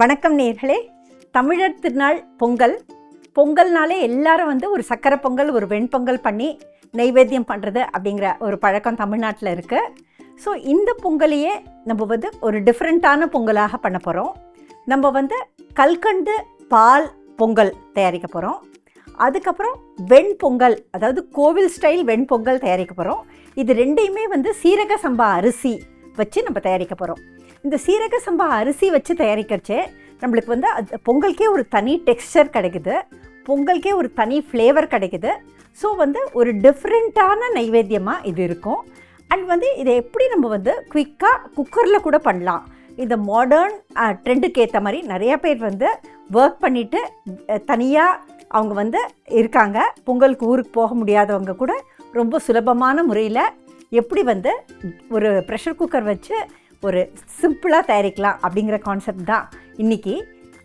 வணக்கம் நேர்களே. தமிழர் திருநாள் பொங்கல். பொங்கல்னாலே எல்லாரும் வந்து ஒரு சக்கரை பொங்கல் ஒரு வெண்பொங்கல் பண்ணி நைவேத்தியம் பண்ணுறது அப்படிங்கிற ஒரு பழக்கம் தமிழ்நாட்டில் இருக்குது ஸோ இந்த பொங்கலையே நம்ம வந்து ஒரு டிஃப்ரெண்ட்டான பொங்கலாக பண்ண போகிறோம் நம்ம வந்து கல்கண்டு பால் பொங்கல் தயாரிக்க போகிறோம் அதுக்கப்புறம் வெண்பொங்கல் அதாவது கோவில் ஸ்டைல் வெண்பொங்கல் தயாரிக்க போகிறோம் இது ரெண்டையுமே வந்து சீரக சம்பா அரிசி வச்சு நம்ம தயாரிக்க போகிறோம் இந்த சீரக சம்பா அரிசி வச்சு தயாரிக்கிறச்சே நம்மளுக்கு வந்து அது பொங்கலுக்கே ஒரு தனி டெக்ஸ்சர் கிடைக்குது. பொங்கலுக்கே ஒரு தனி ஃப்ளேவர் கிடைக்குது. ஸோ வந்து ஒரு டிஃப்ரெண்ட்டான நைவேத்தியமாக இது இருக்கும். அண்ட் வந்து இதை எப்படி நம்ம வந்து குயிக்காக குக்கரில் கூட பண்ணலாம். இந்த மாடர்ன் ட்ரெண்டுக்கு ஏற்ற மாதிரி நிறைய பேர் வந்து ஒர்க் பண்ணிவிட்டு தனியாக அவங்க வந்து இருக்காங்க. பொங்கலுக்கு ஊருக்கு போக முடியாதவங்க கூட ரொம்ப சுலபமான முறையில் எப்படி வந்து ஒரு ப்ரெஷர் குக்கர் வச்சு ஒரு சிம்பிளாக தயாரிக்கலாம் அப்படிங்கிற கான்செப்ட் தான் இன்றைக்கி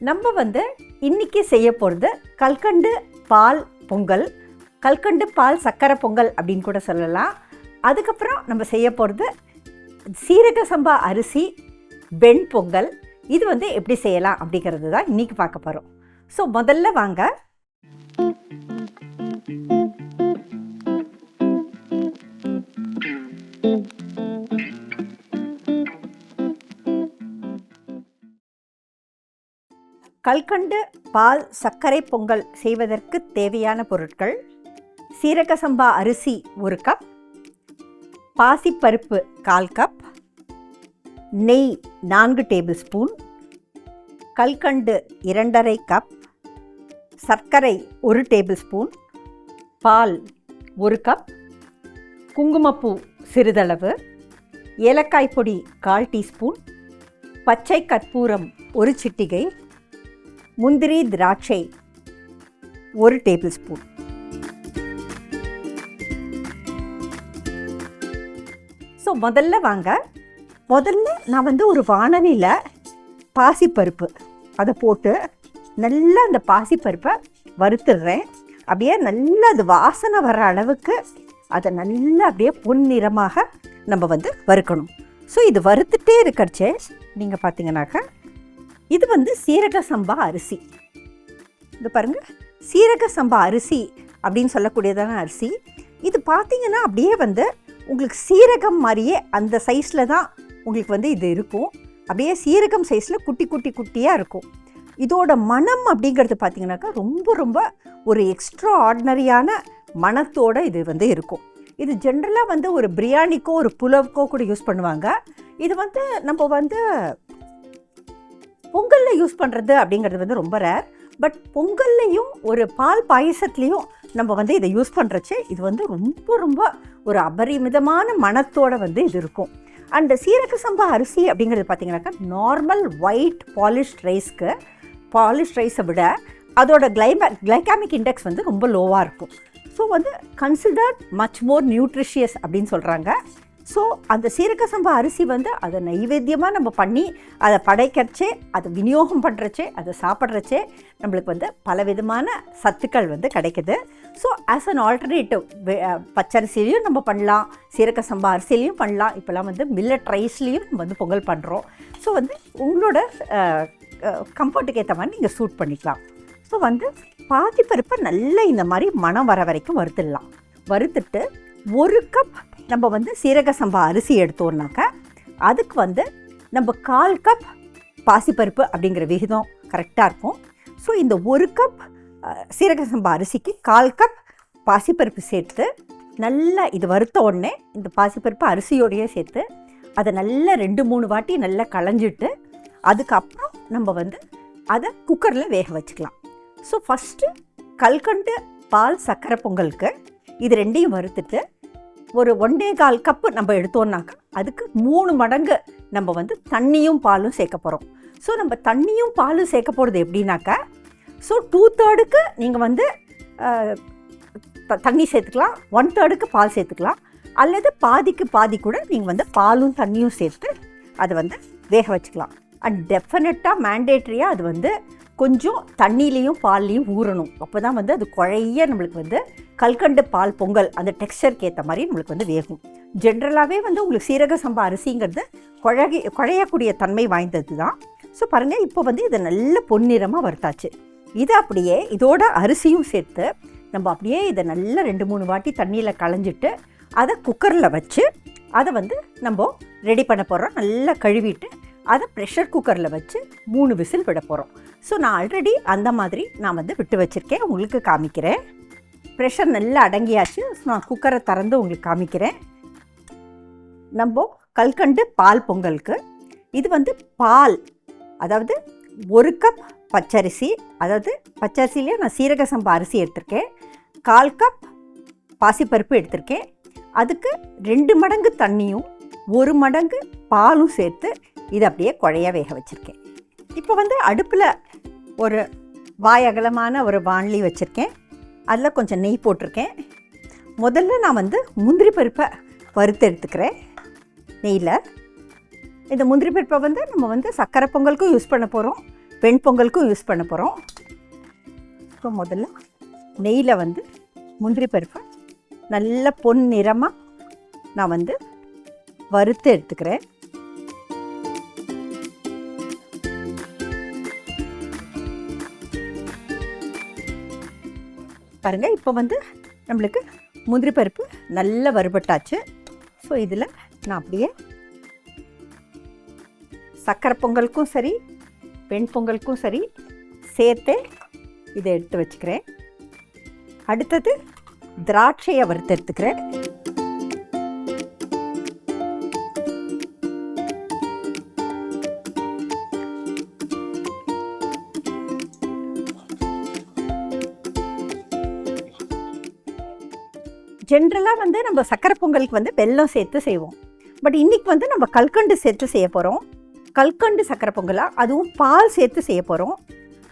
நம்ம வந்து இன்றைக்கி செய்ய போகிறது கல்கண்டு பால் பொங்கல் கல்கண்டு பால் சக்கரை பொங்கல் அப்படின்னு கூட சொல்லலாம். அதுக்கப்புறம் நம்ம செய்ய போகிறது சீரக சம்பா அரிசி வெண் பொங்கல். இது வந்து எப்படி செய்யலாம் அப்படிங்கிறது தான் இன்றைக்கி பார்க்க போகிறோம் ஸோ முதல்ல வாங்க கல்கண்டு பால் சர்க்கரை பொங்கல் செய்வதற்கு தேவையான பொருட்கள் சீரக சம்பா அரிசி ஒரு கப் பாசிப்பருப்பு கால் கப் நெய் நான்கு டேபிள் ஸ்பூன் கல்கண்டு இரண்டரை கப் சர்க்கரை ஒரு டேபிள் ஸ்பூன் பால் ஒரு கப் குங்குமப்பூ சிறிதளவு ஏலக்காய் பொடி கால் டீஸ்பூன் பச்சை கற்பூரம் ஒரு சிட்டிகை முந்திரி திராட்சை ஒரு டேபிள் ஸ்பூன். ஸோ முதல்ல வாங்க. முதல்ல நான் வந்து ஒரு வானலியில் பாசிப்பருப்பு அதை போட்டு நல்லா அந்த பாசிப்பருப்பை வறுத்துடுறேன். அப்படியே நல்லா அது வாசனை வர அளவுக்கு அதை நல்லா அப்படியே பொன்னிறமாக நம்ம வந்து வறுக்கணும். ஸோ இது வறுத்துட்டே இருக்கிறச்சே நீங்கள் பார்த்தீங்கன்னாக்கா இது வந்து சீரக சம்பா அரிசி. இது பாருங்க. சீரக சம்பா அரிசி அப்படின்னு சொல்லக்கூடியதான அரிசி. இது பார்த்தீங்கன்னா அப்படியே வந்து உங்களுக்கு சீரகம் மாதிரியே அந்த சைஸில் தான் உங்களுக்கு வந்து இது இருக்கும். அப்படியே சீரகம் சைஸில் குட்டி குட்டி குட்டியாக இருக்கும். இதோட மனம் அப்படிங்கிறது பார்த்தீங்கன்னாக்கா ரொம்ப ரொம்ப ஒரு எக்ஸ்ட்ரா ஆர்டினரியான மனத்தோட இது வந்து இருக்கும். இது ஜென்ரலாக வந்து ஒரு பிரியாணிக்கோ ஒரு புலவுக்கோ கூட யூஸ் பண்ணுவாங்க. இது வந்து நம்ம வந்து பொங்கலில் யூஸ் பண்ணுறது அப்படிங்கிறது வந்து ரொம்ப ரேர் பட் பொங்கல்லையும் ஒரு பால் பாயசத்துலேயும் நம்ம வந்து இதை யூஸ் பண்ணுறச்சு இது வந்து ரொம்ப ரொம்ப ஒரு அபரிமிதமான மனத்தோடு வந்து இது இருக்கும். அண்ட் சீரக சம்பா அரிசி அப்படிங்கிறது பார்த்தீங்கன்னாக்கா நார்மல் ஒயிட் பாலிஷ் ரைஸ்க்கு பாலிஷ் ரைஸை விட அதோட கிளைமே கிளைகாமிக் இண்டெக்ஸ் வந்து ரொம்ப லோவாக இருக்கும். ஸோ வந்து கன்சிடர்ட் மச் மோர் நியூட்ரிஷியஸ் அப்படின்னு சொல்கிறாங்க ஸோ அந்த சீரக சம்பா அரிசி வந்து அதை நைவேத்தியமாக நம்ம பண்ணி அதை படைக்கிறச்சே அதை விநியோகம் பண்ணுறச்சே அதை சாப்பிட்றச்சே நம்மளுக்கு வந்து பலவிதமான சத்துக்கள் வந்து கிடைக்குது. ஸோ ஆஸ் அன் ஆல்டர்னேட்டிவ் பச்சரிசிலையும் நம்ம பண்ணலாம் சீரக சம்பா அரிசிலையும் பண்ணலாம். இப்போலாம் வந்து மில்லட் ரைஸ்லேயும் நம்ம வந்து பொங்கல் பண்ணுறோம் ஸோ வந்து உங்களோட கம்ஃபர்ட்டுக்கு ஏற்ற மாதிரி நீங்கள் சூட் பண்ணிக்கலாம். ஸோ வந்து பாதிப்பருப்பை நல்லா இந்த மாதிரி மனம் வர வரைக்கும் வறுத்துடலாம். வறுத்துட்டு ஒரு கப் நம்ம வந்து சீரக சம்பா அரிசி எடுத்தோம்னாக்கா அதுக்கு வந்து நம்ம கால் கப் பாசிப்பருப்பு அப்படிங்கிற விகிதம் கரெக்டாக இருக்கும். ஸோ இந்த ஒரு கப் சீரக சம்பா அரிசிக்கு கால் கப் பாசிப்பருப்பு சேர்த்து நல்லா இது வறுத்த உடனே இந்த பாசிப்பருப்பு அரிசியோடையே சேர்த்து அதை நல்லா ரெண்டு மூணு வாட்டி நல்லா களைஞ்சிட்டு அதுக்கப்புறம் நம்ம வந்து அதை குக்கரில் வேக வச்சுக்கலாம். ஸோ ஃபஸ்ட்டு கல்கண்டு பால் சர்க்கரை பொங்கலுக்கு இது ரெண்டையும் வறுத்துட்டு ஒரு ஒன்றே கால் கப்பு நம்ம எடுத்தோம்னாக்கா அதுக்கு மூணு மடங்கு நம்ம வந்து தண்ணியும் பாலும் சேர்க்க போகிறோம் ஸோ நம்ம தண்ணியும் பாலும் சேர்க்க போகிறது எப்படின்னாக்கா ஸோ டூ தேர்டுக்கு நீங்கள் வந்து தண்ணி சேர்த்துக்கலாம் ஒன் தேர்டுக்கு பால் சேர்த்துக்கலாம் அல்லது பாதிக்கு பாதி கூட நீங்கள் வந்து பாலும் தண்ணியும் சேர்த்து அதை வந்து வேக வச்சுக்கலாம். அண்ட் டெஃபினட்டாக மேண்டேட்ரியாக அது வந்து கொஞ்சம் தண்ணியிலையும் பால்லையும் ஊறணும். அப்போ தான் வந்து அது குழைய நம்மளுக்கு வந்து கல்கண்டு பால் பொங்கல் அந்த டெக்ஸ்டருக்கு ஏற்ற மாதிரி நம்மளுக்கு வந்து வேகும். ஜென்ரலாகவே வந்து உங்களுக்கு சீரக சம்பா அரிசிங்கிறது குழகி குழையக்கூடிய தன்மை வாய்ந்தது தான் ஸோ பாருங்கள் இப்போ வந்து இதை நல்ல பொன்னிறமாக வறுத்தாச்சு. இதை அப்படியே இதோட அரிசியும் சேர்த்து நம்ம அப்படியே இதை நல்லா ரெண்டு மூணு வாட்டி தண்ணியில் களைஞ்சிட்டு அதை குக்கரில் வச்சு அதை வந்து நம்ம ரெடி பண்ண போகிறோம் நல்லா கழுவிட்டு அதை ப்ரெஷர் குக்கரில் வச்சு மூணு விசில் விட போகிறோம் ஸோ நான் ஆல்ரெடி அந்த மாதிரி நான் வந்து விட்டு வச்சுருக்கேன். உங்களுக்கு காமிக்கிறேன். ப்ரெஷர் நல்லா அடங்கியாச்சு. ஸோ நான் குக்கரை திறந்து உங்களுக்கு காமிக்கிறேன். நம்ம கல்கண்டு பால் பொங்கலுக்கு இது வந்து பால். அதாவது ஒரு கப் பச்சரிசி. அதாவது பச்சரிசிலேயே நான் சீரக சம்பா அரிசி எடுத்திருக்கேன். கால் கப் பாசிப்பருப்பு எடுத்திருக்கேன். அதுக்கு ரெண்டு மடங்கு தண்ணியும் ஒரு மடங்கு பாலும் சேர்த்து இது அப்படியே குழைய வேக வச்சுருக்கேன். இப்போ வந்து அடுப்பில் ஒரு வாய் அகலமான ஒரு வாண்லி வச்சுருக்கேன். அதில் கொஞ்சம் நெய் போட்டிருக்கேன். முதல்ல நான் வந்து முந்திரி பருப்பை வறுத்து எடுத்துக்கிறேன். நெய்யில். இந்த முந்திரி பருப்பை வந்து நம்ம வந்து சக்கரை பொங்கலுக்கும் யூஸ் பண்ண போகிறோம் வெண் பொங்கலுக்கும் யூஸ் பண்ண போகிறோம் ஸோ முதல்ல நெய்யில் வந்து முந்திரி பருப்பை நல்ல பொன் நிறமாக நான் வந்து வறுத்து எடுத்துக்கிறேன். பாருங்கள் இப்போ வந்து நம்மளுக்கு முந்திரி பருப்பு நல்ல வறுபட்டாச்சு. ஸோ இதில் நான் அப்படியே சக்கரை பொங்கலுக்கும் சரி வெண் பொங்கலுக்கும் சரி சேர்த்து இதை எடுத்து வச்சுக்கிறேன். அடுத்தது திராட்சையை வறுத்து எடுத்துக்கிறேன். ஜென்ரலாக வந்து நம்ம சக்கரை பொங்கலுக்கு வந்து வெல்லம் சேர்த்து செய்வோம். பட் இன்றைக்கி வந்து நம்ம கல்கண்டு சேர்த்து செய்ய போகிறோம் கல்கண்டு சக்கரை பொங்கலாக அதுவும் பால் சேர்த்து செய்ய போகிறோம்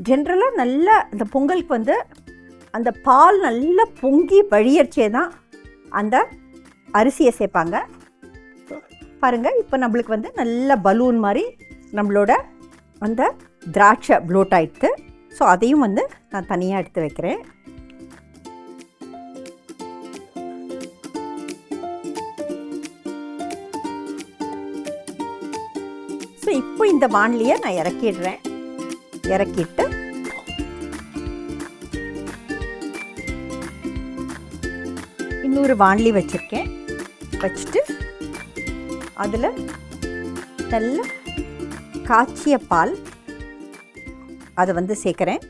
ஜென்ரலாக நல்ல இந்த பொங்கலுக்கு வந்து அந்த பால் நல்லா பொங்கி வழியடிச்சே தான் அந்த அரிசியை சேர்ப்பாங்க. பாருங்கள் இப்போ நம்மளுக்கு வந்து நல்ல பலூன் மாதிரி நம்மளோட அந்த திராட்சை ப்ளோட் ஆகிடுது ஸோ அதையும் வந்து நான் தனியாக எடுத்து வைக்கிறேன். இந்த வான்லியை நான் இறக்கிடுறேன். இறக்கிட்டு இன்னொரு வானிலி வச்சுருக்கேன். வச்சுட்டு அதில் நல்ல காய்ச்சிய பால் அதை வந்து சேர்க்குறேன்.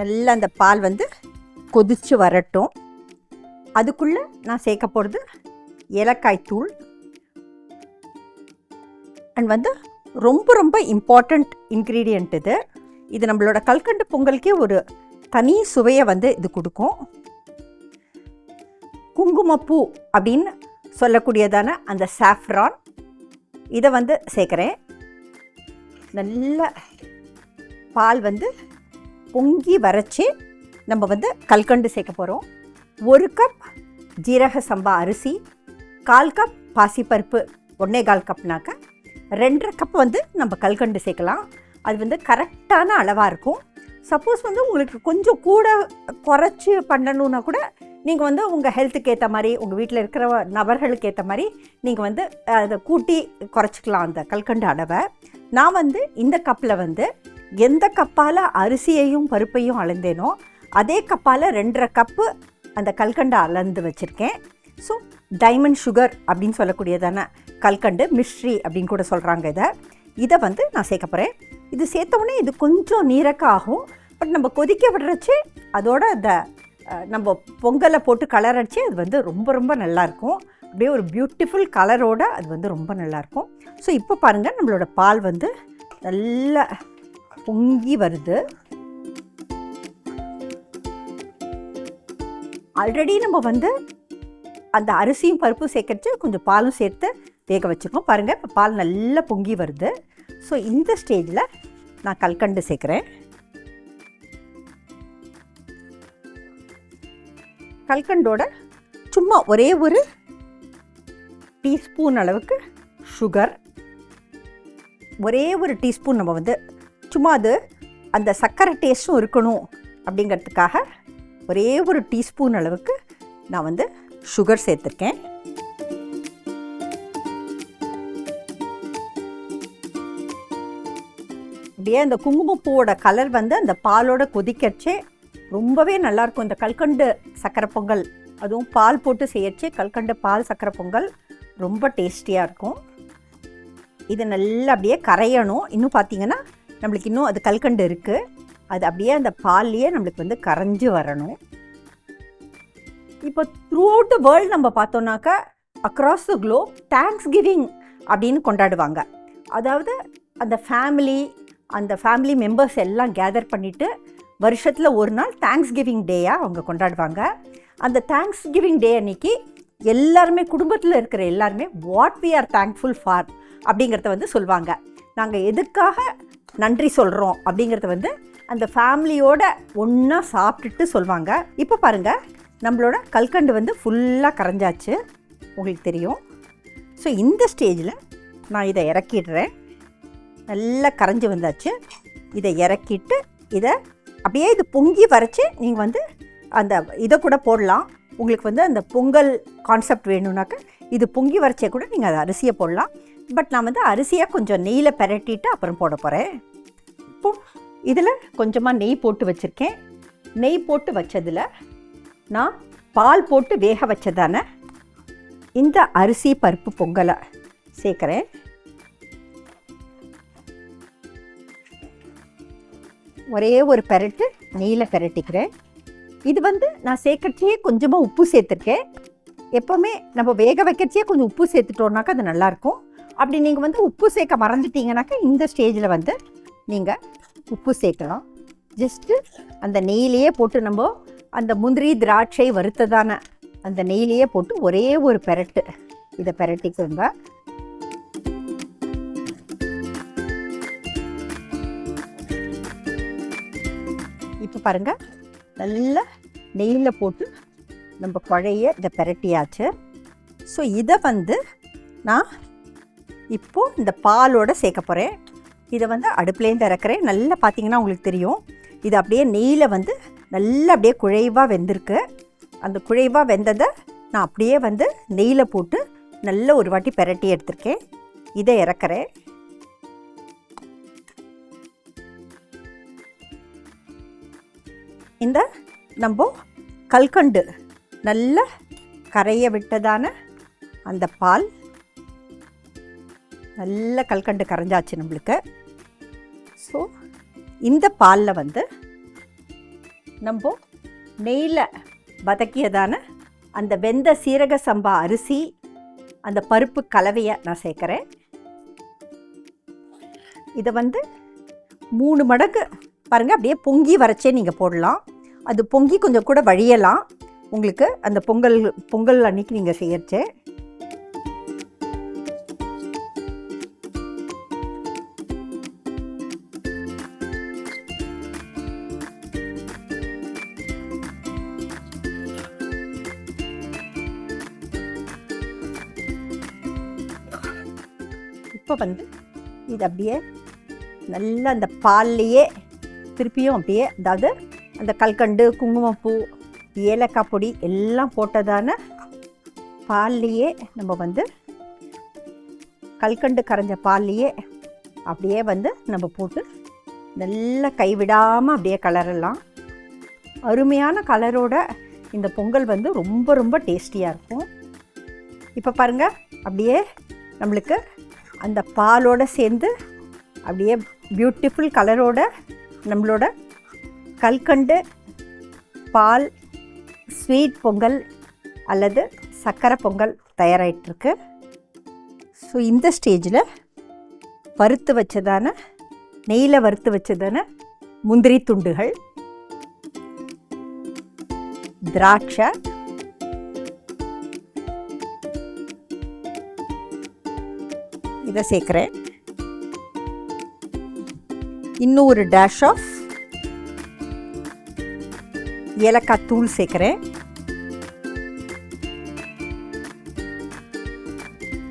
நல்ல அந்த பால் வந்து கொதித்து வரட்டும். அதுக்குள்ளே நான் சேர்க்க போகிறது ஏலக்காய் தூள் அண்ட் வந்து ரொம்ப ரொம்ப இம்பார்ட்டண்ட் இன்க்ரீடியண்ட் இது. இது நம்மளோட கல்கண்டு பொங்கலுக்கே ஒரு தனி சுவையை வந்து இது கொடுக்கும். குங்குமப்பூ அப்படின்னு சொல்லக்கூடியதான அந்த சாஃப்ரான் இதை வந்து சேர்க்குறேன். நல்ல பால் வந்து பொங்கி வரைச்சி நம்ம வந்து கல்கண்டு சேர்க்க போகிறோம் ஒரு கப் ஜீரக சம்பா அரிசி கால் கப் பாசிப்பருப்பு ஒன்னே கால் கப்னாக்க ரெண்டரை கப் வந்து நம்ம கல்கண்டு சேர்க்கலாம். அது வந்து கரெக்டான அளவாக இருக்கும். சப்போஸ் வந்து உங்களுக்கு கொஞ்சம் கூட குறைச்சி பண்ணணுன்னா கூட நீங்கள் வந்து உங்கள் ஹெல்த்துக்கு ஏற்ற மாதிரி உங்கள் வீட்டில் இருக்கிற நபர்களுக்கு ஏற்ற மாதிரி நீங்கள் வந்து அதை கூட்டி குறைச்சிக்கலாம் அந்த கல்கண்டு அளவை. நான் வந்து இந்த கப்பில் வந்து எந்த கப்பால் அரிசியையும் பருப்பையும் அளந்தேனோ அதே கப்பால் ரெண்டரை கப்பு அந்த கல்கண்டை அளந்து வச்சுருக்கேன். ஸோ டைமண்ட் சுகர் அப்படின்னு சொல்லக்கூடியதான கல்கண்டு மிஸ்ட்ரி அப்படின்னு கூட சொல்கிறாங்க இதை. இதை வந்து நான் சேர்க்க போகிறேன் இது சேர்த்த உடனே இது கொஞ்சம் நீரக்க ஆகும். பட் நம்ம கொதிக்க விடுறச்சு அதோட இந்த நம்ம பொங்கலை போட்டு கலர் அடித்து அது வந்து ரொம்ப ரொம்ப நல்லாயிருக்கும் அப்படியே ஒரு பியூட்டிஃபுல் கலரோடு அது வந்து ரொம்ப நல்லாயிருக்கும் ஸோ இப்போ பாருங்கள் நம்மளோட பால் வந்து நல்லா பொங்கி வருது. ஆல்ரெடி நம்ம வந்து அந்த அரிசியும் பருப்பும் சேர்க்கறச்சு கொஞ்சம் பாலும் சேர்த்து வேக வச்சுக்கோம் பாருங்கள் இப்போ பால் நல்லா பொங்கி வருது. ஸோ இந்த ஸ்டேஜில் நான் கல்கண்டு சேர்க்குறேன். கல்கண்டோட சும்மா ஒரே ஒரு டீஸ்பூன் அளவுக்கு சுகர் ஒரே ஒரு டீஸ்பூன் நம்ம வந்து சும்மா அது அந்த சர்க்கரை டேஸ்ட்டும் இருக்கணும் அப்படிங்கிறதுக்காக ஒரே ஒரு டீஸ்பூன் அளவுக்கு நான் வந்து சுகர் சேர்த்துருக்கேன். அப்படியே அந்த குங்குமப்பூவோட கலர் வந்து அந்த பாலோட கொதிக்கச்சே ரொம்பவே நல்லாயிருக்கும். இந்த கல்கண்டு சக்கரை பொங்கல் அதுவும் பால் போட்டு செய்யச்சே கல்கண்டு பால் சக்கரை பொங்கல் ரொம்ப டேஸ்டியாக இருக்கும். இது நல்லா அப்படியே கரையணும். இன்னும் பார்த்தீங்கன்னா நம்மளுக்கு இன்னும் அது கல்கண்டு இருக்குது அது அப்படியே அந்த பால்லையே நம்மளுக்கு வந்து கரைஞ்சு வரணும். இப்போ த்ரூ அவுட் த வேர்ல்டு நம்ம பார்த்தோம்னாக்கா across the globe Thanksgiving அப்படின்னு கொண்டாடுவாங்க. அதாவது அந்த ஃபேமிலி அந்த ஃபேமிலி மெம்பர்ஸ் எல்லாம் கேதர் பண்ணிவிட்டு வருஷத்தில் ஒரு நாள் தேங்க்ஸ் கிவிங் டேயாக அவங்க கொண்டாடுவாங்க. அந்த தேங்க்ஸ் கிவிங் டே அன்னைக்கு எல்லாருமே குடும்பத்தில் இருக்கிற எல்லாருமே what we are thankful for அப்படிங்கிறத வந்து சொல்லுவாங்க நாங்கள் எதுக்காக நன்றி சொல்கிறோம் அப்படிங்கிறத வந்து அந்த ஃபேமிலியோட ஒன்றா சாப்பிட்டுட்டு சொல்லுவாங்க இப்போ பாருங்கள் நம்மளோட கல்கண்டு வந்து ஃபுல்லாக கரைஞ்சாச்சு. உங்களுக்கு தெரியும். ஸோ இந்த ஸ்டேஜில் நான் இதை இறக்கிடுறேன். நல்லா கரைஞ்சி வந்தாச்சு. இதை இறக்கிட்டு இதை அப்படியே இது பொங்கி வரைச்சி நீங்கள் வந்து அந்த இதை கூட போடலாம். உங்களுக்கு வந்து அந்த பொங்கல் கான்செப்ட் வேணும்னாக்க இது பொங்கி வரைச்சே கூட நீங்கள் அதை அரிசியை போடலாம். பட் நான் வந்து அரிசியாக கொஞ்சம் நெய்யில் பரட்டிட்டு அப்புறம் போட போகிறேன் இப்போ இதில் கொஞ்சமாக நெய் போட்டு வச்சுருக்கேன். நெய் போட்டு வச்சதில் நான் பால் போட்டு வேக வச்சதான இந்த அரிசி பருப்பு பொங்கலை சேர்க்குறேன். ஒரே ஒரு பெரட்டு நெய்யில் பெரட்டிக்கிறேன். இது வந்து நான் சேர்க்கறச்சே கொஞ்சமாக உப்பு சேர்த்துருக்கேன். எப்போவுமே நம்ம வேக வைக்கிறச்சே கொஞ்சம் உப்பு சேர்த்துட்டோம்னாக்கா அது நல்லாயிருக்கும். அப்படி நீங்கள் வந்து உப்பு சேர்க்க மறந்துட்டீங்கனாக்கா இந்த ஸ்டேஜில் வந்து நீங்கள் உப்பு சேர்க்கலாம். ஜஸ்ட்டு அந்த நெய்யிலேயே போட்டு நம்ம அந்த முந்திரி திராட்சை வறுத்ததான அந்த நெய்யிலேயே போட்டு ஒரே ஒரு பெரட்டு. இதை பெரட்டிக்கோங்க. இப்போ பாருங்கள் நல்லா நெய்யில் போட்டு நம்ம குழைய இதை பெரட்டியாச்சு. ஸோ இதை வந்து நான் இப்போது இந்த பாலோட சேர்க்க போகிறேன் இதை வந்து அடுப்புலேருந்து இறக்குறேன். நல்லா பார்த்தீங்கன்னா உங்களுக்கு தெரியும். இது அப்படியே நெய்யில் வந்து நல்லா அப்படியே குழைவாக வெந்திருக்கு. அந்த குழைவாக வெந்ததை நான் அப்படியே வந்து நெய்யில் போட்டு நல்ல ஒரு வாட்டி பெரட்டி எடுத்திருக்கேன். இதை இறக்குறேன். இந்த நம்ம கல்கண்டு நல்ல கரைய விட்டதான அந்த பால். நல்ல கல்கண்டு கரைஞ்சாச்சு நம்மளுக்கு. ஸோ இந்த பாலில் வந்து நம்ம நெய்யில் வதக்கியதான அந்த வெந்த சீரக சம்பா அரிசி அந்த பருப்பு கலவையை நான் சேர்க்குறேன். இதை வந்து மூணு மடங்கு பாருங்கள் அப்படியே பொங்கி வரைச்சே நீங்கள் போடலாம். அது பொங்கி கொஞ்சம் கூட வழியலாம். உங்களுக்கு அந்த பொங்கல் பொங்கல் அன்னைக்கு நீங்கள் செய்யறச்சே. இப்போ வந்து இது அப்படியே நல்லா அந்த பால்லையே திருப்பியும் அப்படியே அதாவது அந்த கல்கண்டு குங்குமப்பூ ஏலக்காய் பொடி எல்லாம் போட்டதான பால்லையே நம்ம வந்து கல்கண்டு கரைஞ்ச பால்லையே அப்படியே வந்து நம்ம போட்டு நல்லா கைவிடாமல் அப்படியே கலரலாம். அருமையான கலரோட இந்த பொங்கல் வந்து ரொம்ப ரொம்ப டேஸ்டியாக இருக்கும். இப்போ பாருங்கள் அப்படியே நம்மளுக்கு அந்த பாலோடு சேர்ந்து அப்படியே பியூட்டிஃபுல் கலரோட நம்மளோட கல்கண்டு பால் ஸ்வீட் பொங்கல் அல்லது சக்கரை பொங்கல் தயாராகிட்டுருக்கு ஸோ இந்த ஸ்டேஜில் வறுத்து வச்சதான நெய்யில் வறுத்து வச்சதான முந்திரி துண்டுகள் திராட்சை இதை சேர்க்குறேன். இன்னும் ஒரு டேஷ் ஆஃப் ஏலக்காய் தூள் சேர்க்குறேன்.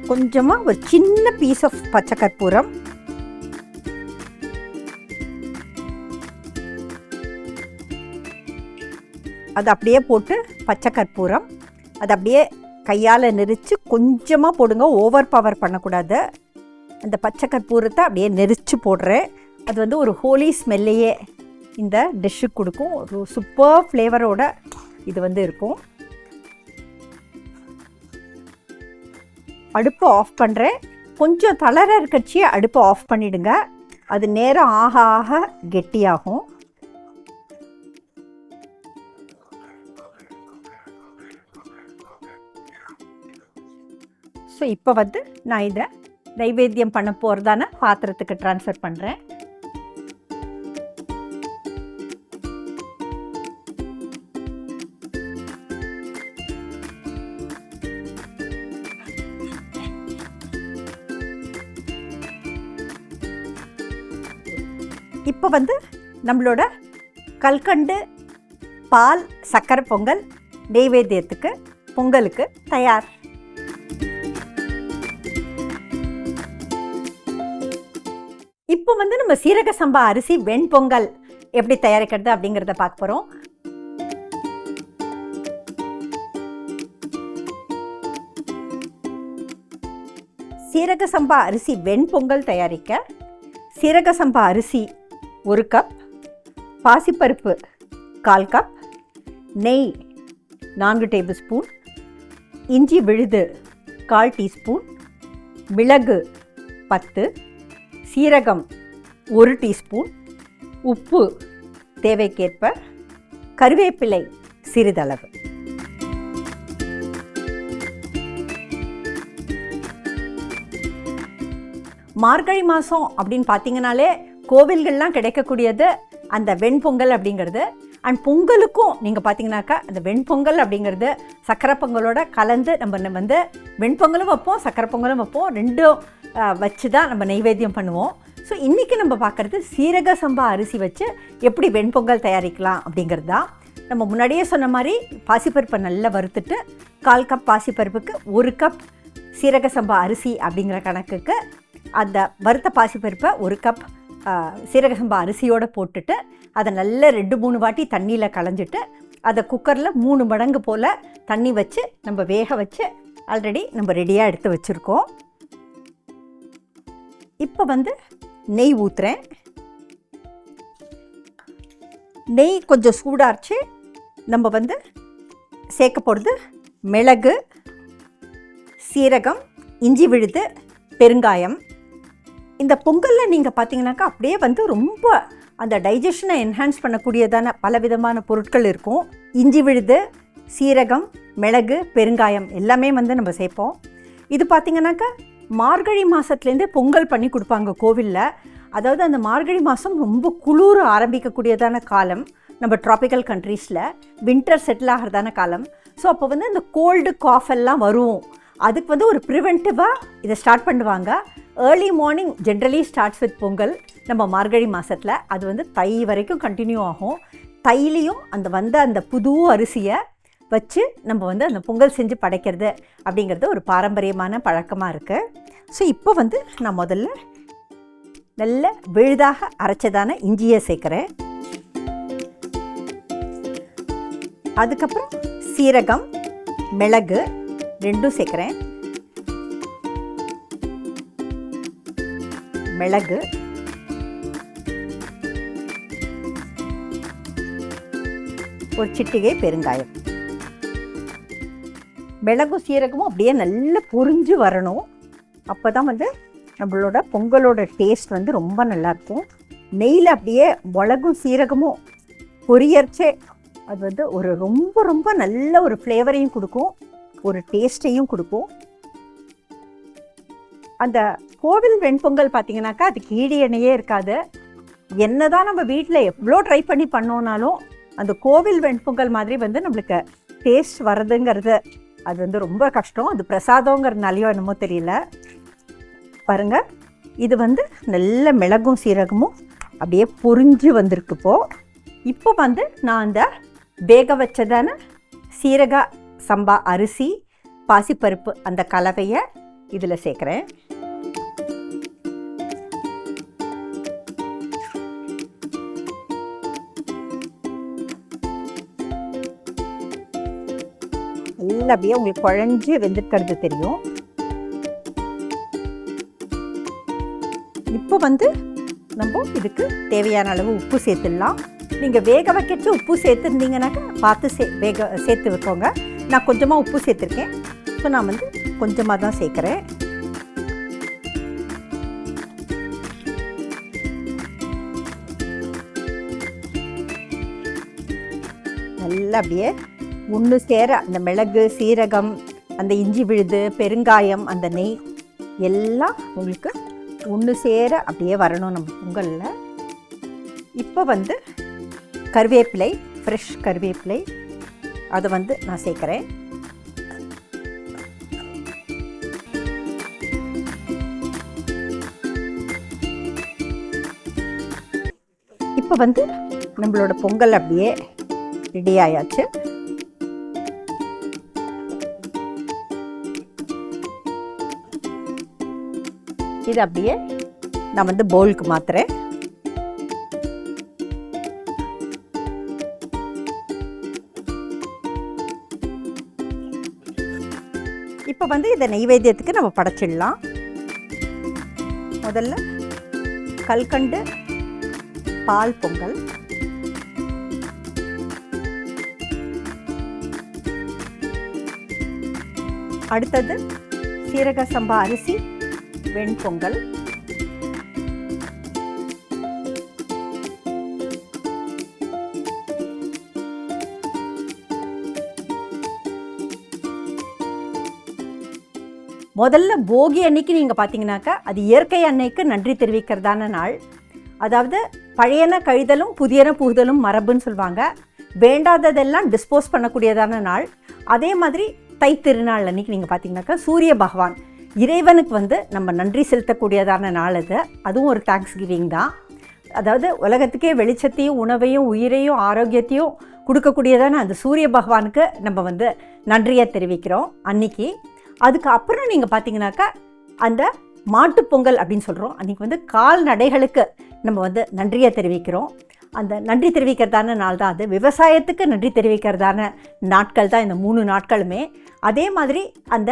கொஞ்சமாக ஒரு சின்ன பீஸ் ஆஃப் பச்சை கற்பூரம். அது அப்படியே போட்டு பச்சை கற்பூரம். அது அப்படியே கையால் நெரிச்சு கொஞ்சமாக போடுங்க. ஓவர் பவர் பண்ணக்கூடாது. அந்த பச்சை கற்பூரத்தை அப்படியே நெரிச்சு போடுறேன். அது வந்து ஒரு ஹோலி ஸ்மெல்லையே இந்த டிஷ்ஷுக்கு கொடுக்கும். ஒரு சூப்பர் ஃப்ளேவரோட இது வந்து இருக்கும். அடுப்பை ஆஃப் பண்ணுறேன் கொஞ்சம் தளர இருக்கச்சி அடுப்பை ஆஃப் பண்ணிடுங்க. அது நேரம் ஆக ஆக கெட்டியாகும். ஸோ இப்போ வந்து நான் இதை நைவேத்தியம் பண்ண போகிறதான பாத்திரத்துக்கு ட்ரான்ஸ்ஃபர் பண்ணுறேன் இப்போ வந்து நம்மளோட கல்கண்டு பால் சக்கரை பொங்கல் நெய்வேத்தியத்துக்கு பொங்கலுக்கு தயார். இப்போ வந்து நம்ம சீரக சம்பா அரிசி வெண்பொங்கல் எப்படி தயாரிக்கிறது அப்படிங்கிறத பார்க்க போகிறோம் சீரக சம்பா அரிசி வெண்பொங்கல் தயாரிக்க சீரக சம்பா அரிசி ஒரு கப் பாசிப்பருப்பு கால் கப் நெய் நான்கு டேபிள் ஸ்பூன் இஞ்சி விழுது கால் டீஸ்பூன் மிளகு பத்து சீரகம் ஒரு டீஸ்பூன் உப்பு தேவைக்கேற்ப கருவேப்பிலை சிறிதளவு. மார்கழி மாதம் அப்படின்னு பார்த்தீங்கனாலே கோவில்கள்லாம் கிடைக்கக்கூடியது அந்த வெண்பொங்கல் அப்படிங்கிறது. அண்ட் பொங்கலுக்கும் நீங்கள் பார்த்தீங்கன்னாக்கா அந்த வெண்பொங்கல் அப்படிங்கிறது சக்கரை பொங்கலோட கலந்து நம்ம வந்து வெண்பொங்கலும் வைப்போம் சக்கரை பொங்கலும் வைப்போம். ரெண்டும் வச்சு தான் நம்ம நைவேத்தியம் பண்ணுவோம். ஸோ இன்றைக்கி நம்ம பார்க்குறது சீரக சம்பா அரிசி வச்சு எப்படி வெண்பொங்கல் தயாரிக்கலாம் அப்படிங்கிறது தான். நம்ம முன்னாடியே சொன்ன மாதிரி பாசிப்பருப்பை நல்லா வறுத்துட்டு கால் கப் பாசிப்பருப்புக்கு ஒரு கப் சீரக சம்பா அரிசி அப்படிங்கிற கணக்குக்கு அந்த வறுத்த பாசிப்பருப்பை ஒரு கப் சீரக சம்பா அரிசியோடு போட்டுட்டு அதை நல்லா ரெண்டு மூணு வாட்டி தண்ணியில் களைஞ்சிட்டு அதை குக்கரில் மூணு மடங்கு போல் தண்ணி வச்சு நம்ம வேக வச்சு ஆல்ரெடி நம்ம ரெடியாக எடுத்து வச்சுருக்கோம். இப்போ வந்து நெய் ஊற்றுறேன் நெய் கொஞ்சம் சூடாச்சு. நம்ம வந்து சேர்க்க போகிறது மிளகு சீரகம் இஞ்சி விழுது பெருங்காயம். இந்த பொங்கலில் நீங்கள் பார்த்தீங்கன்னாக்கா அப்படியே வந்து ரொம்ப அந்த டைஜஷனை என்ஹான்ஸ் பண்ணக்கூடியதான பலவிதமான பொருட்கள் இருக்கும். இஞ்சி விழுது சீரகம் மிளகு பெருங்காயம் எல்லாமே வந்து நம்ம சேர்ப்போம். இது பார்த்தீங்கன்னாக்கா மார்கழி மாதத்துலேருந்தே பொங்கல் பண்ணி கொடுப்பாங்க கோவிலில். அதாவது அந்த மார்கழி மாதம் ரொம்ப குளிர் ஆரம்பிக்கக்கூடியதான காலம். நம்ம ட்ராபிக்கல் கண்ட்ரீஸில் வின்டர் செட்டில் ஆகிறதான காலம். ஸோ அப்போ வந்து இந்த கோல்டு காஃப் எல்லாம் வரும். அதுக்கு வந்து ஒரு ப்ரிவென்டிவாக இதை ஸ்டார்ட் பண்ணுவாங்க. Early morning generally starts with Pongal. நம்ம மார்கழி மாதத்தில் அது வந்து தை வரைக்கும் கண்டினியூ ஆகும். தையிலையும் அந்த வந்த அந்த புது அரிசியை வச்சு நம்ம வந்து அந்த பொங்கல் செஞ்சு படைக்கிறது அப்படிங்கிறது ஒரு பாரம்பரியமான பழக்கமாக இருக்குது ஸோ இப்போ வந்து நான் முதல்ல நல்ல விழுதாக அரைச்சதான இஞ்சியை சேர்க்குறேன். அதுக்கப்புறம் சீரகம் மிளகு ரெண்டும் சேர்க்குறேன். மிளகு. ஒரு சிட்டிகை பெருங்காயம். மிளகும் சீரகமும் அப்படியே நல்லா பொரிஞ்சு வரணும். அப்போ தான் வந்து நம்மளோட பொங்கலோட டேஸ்ட் வந்து ரொம்ப நல்லாயிருக்கும் நெய்யில் அப்படியே மிளகும் சீரகமும் பொரியர்ச்சே அது வந்து ஒரு ரொம்ப ரொம்ப நல்ல ஒரு ஃப்ளேவரையும் கொடுக்கும். ஒரு டேஸ்ட்டையும் கொடுக்கும். அந்த கோவில் வெண்பொங்கல் பார்த்தீங்கன்னாக்கா அதுக்கு ஈடு எண்ணெயே இருக்காது. என்னதான் நம்ம வீட்டில் எவ்வளோ ட்ரை பண்ணி பண்ணோனாலும் அந்த கோவில் வெண்பொங்கல் மாதிரி வந்து நம்மளுக்கு டேஸ்ட் வர்றதுங்கிறது அது வந்து ரொம்ப கஷ்டம். அது பிரசாதங்கிறதுனாலையோ என்னமோ தெரியல. பாருங்க. இது வந்து நல்ல மிளகும் சீரகமும் அப்படியே பொரிஞ்சு வந்திருக்கு இப்போ. இப்போ வந்து நான் அந்த வேக வச்சதான சீரக சம்பா அரிசி பாசிப்பருப்பு அந்த கலவையை இதில் சேர்க்குறேன். நல்லா அப்படியே உங்களுக்கு குழஞ்சு வெந்திருக்கிறது தெரியும். இப்போ வந்து நம்ம இதுக்கு தேவையான அளவு உப்பு சேர்த்துடலாம். நீங்கள் வேக வைக்கிறது உப்பு சேர்த்துருந்தீங்கன்னாக்கா பார்த்து சே வேக சேர்த்து வைக்கோங்க. நான் கொஞ்சமாக உப்பு சேர்த்துருக்கேன். ஸோ நான் வந்து கொஞ்சமாக தான் சேர்க்குறேன். நல்லா அப்படியே ஒன்று சேர அந்த மிளகு சீரகம் அந்த இஞ்சி விழுது பெருங்காயம் அந்த நெய் எல்லாம் உங்களுக்கு ஒன்று சேர அப்படியே வரணும் நம்ம பொங்கலில். இப்போ வந்து கருவேப்பிலை ஃப்ரெஷ் கருவேப்பிலை அதை வந்து நான் சேர்க்குறேன். இப்போ வந்து நம்மளோட பொங்கல் அப்படியே ரெடி ஆயாச்சு. இது அப்படியே நான் வந்து பவுலுக்கு மாத்துறேன். இப்போ வந்து இதை நெய்வேத்தியத்துக்கு நம்ம படைச்சிடலாம். முதல்ல கல்கண்டு பால் பொங்கல். அடுத்தது சீரக சம்பா அரிசி. வெண்பொங்கல் முதல்ல போகி அன்னைக்கு நீங்கள் பார்த்தீங்கன்னாக்கா அது இயற்கை அன்னைக்கு நன்றி தெரிவிக்கிறதான நாள். அதாவது பழையன கழிதலும் புதியன புகுதலும் மரபுன்னு சொல்லுவாங்க வேண்டாததெல்லாம் டிஸ்போஸ் பண்ணக்கூடியதான நாள். அதே மாதிரி தை திருநாள் அன்னைக்கு நீங்கள் பார்த்தீங்கன்னாக்கா சூரிய பகவான். இறைவனுக்கு வந்து நம்ம நன்றி செலுத்தக்கூடியதான நாள் அது. அதுவும் ஒரு தேங்க்ஸ் கிவிங் தான். அதாவது உலகத்துக்கே வெளிச்சத்தையும் உணவையும் உயிரையும் ஆரோக்கியத்தையும் கொடுக்கக்கூடியதான அந்த சூரிய பகவானுக்கு நம்ம வந்து நன்றியை தெரிவிக்கிறோம் அன்னைக்கு. அதுக்கு அப்புறம் நீங்கள் பார்த்தீங்கன்னாக்கா அந்த மாட்டுப்பொங்கல் அப்படின்னு சொல்கிறோம் அன்றைக்கி வந்து கால்நடைகளுக்கு நம்ம வந்து நன்றியை தெரிவிக்கிறோம். அந்த நன்றி தெரிவிக்கிறதான நாள் தான் அது. விவசாயத்துக்கு நன்றி தெரிவிக்கிறதான நாட்கள் தான் இந்த மூணு நாட்களுமே. அதே மாதிரி அந்த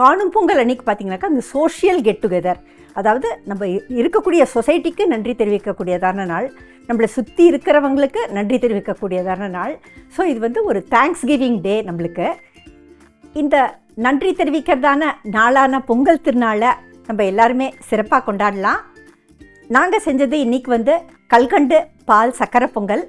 காணும் பொங்கல் அன்னைக்கு பார்த்தீங்கன்னாக்கா அந்த சோஷியல் கெட் டுகெதர் அதாவது நம்ம இருக்கக்கூடிய சொசைட்டிக்கு நன்றி தெரிவிக்கக்கூடியதான நாள். நம்மளை சுற்றி இருக்கிறவங்களுக்கு நன்றி தெரிவிக்கக்கூடியதான நாள். ஸோ இது வந்து ஒரு தேங்க்ஸ் கிவிங் டே நம்மளுக்கு. இந்த நன்றி தெரிவிக்கிறதான நாளான பொங்கல் திருநாளை நம்ம எல்லாருமே சிறப்பாக கொண்டாடலாம். நாங்கள் செஞ்சது இன்னைக்கு வந்து கல்கண்டு பால் சக்கரை பொங்கல்.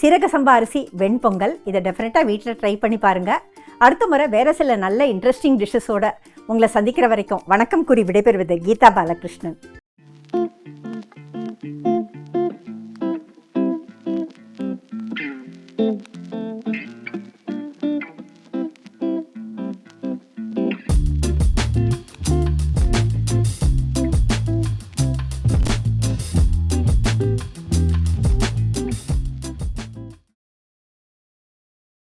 சீரக சம்பா அரிசி வெண்பொங்கல் இதை டெஃபினட்டாக வீட்டில் ட்ரை பண்ணி பாருங்கள் அடுத்த முறை வேறு சில நல்ல இன்ட்ரெஸ்டிங் டிஷ்ஷஸோட உங்களை சந்திக்கிற வரைக்கும் வணக்கம் கூறி விடைபெறுவது கீதா பாலகிருஷ்ணன்.